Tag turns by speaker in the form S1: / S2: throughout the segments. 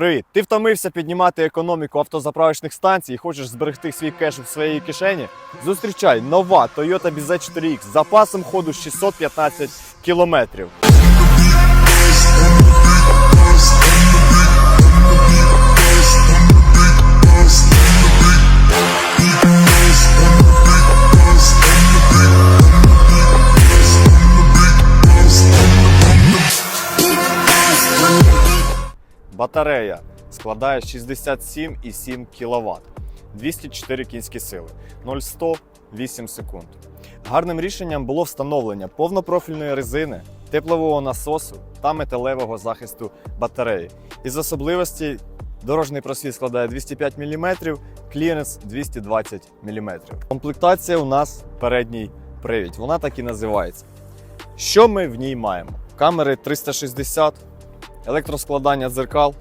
S1: Привіт! Ти втомився піднімати економіку автозаправочних станцій і хочеш зберегти свій кеш у своїй кишені? Зустрічай нова Toyota BZ4X з запасом ходу 615 кілометрів. Батарея складає 67,7 кВт, 204 кінські сили, 0-100 8 секунд. Гарним рішенням було встановлення повнопрофільної резини, теплового насосу та металевого захисту батареї. Із особливостей дорожній просвіт складає 205 мм, кліренс 220 мм. Комплектація у нас передній привід. Вона так і називається. Що ми в ній маємо? Камери 360, електроскладання дзеркал,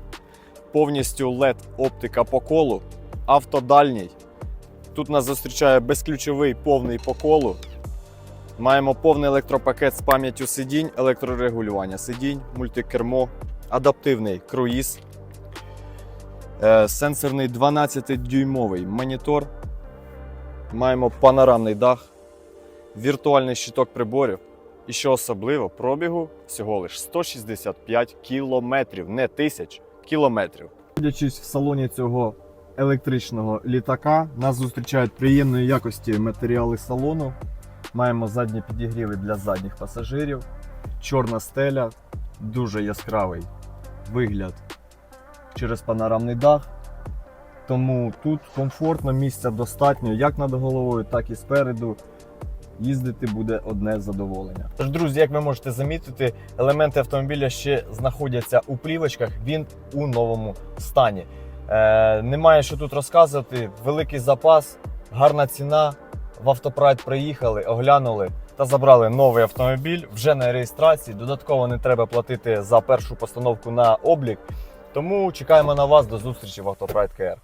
S1: повністю LED оптика по колу, автодальній. Тут нас зустрічає безключовий повний по колу. Маємо повний електропакет з пам'яттю сидінь, електрорегулювання сидінь, мультикермо, адаптивний круїз, е, сенсорний 12-дюймовий монітор. Маємо панорамний дах, віртуальний щиток приборів. І що особливо, пробігу всього лиш 165 кілометрів, не тисяч кілометрів. Ходячись в салоні цього електричного літака, нас зустрічають приємної якості матеріали салону. Маємо задні підігріви для задніх пасажирів, чорна стеля, дуже яскравий вигляд через панорамний дах. Тому тут комфортно, місця достатньо як над головою, так і спереду їздити буде одне задоволення. Тож, друзі, як ви можете замітити, елементи автомобіля ще знаходяться у плівочках, він у новому стані. Е, немає що тут розказувати. Великий запас, гарна ціна. В автопрайд приїхали, оглянули та забрали новий автомобіль вже на реєстрації. Додатково не треба платити за першу постановку на облік. Тому чекаємо на вас до зустрічі в Автопрайд КР.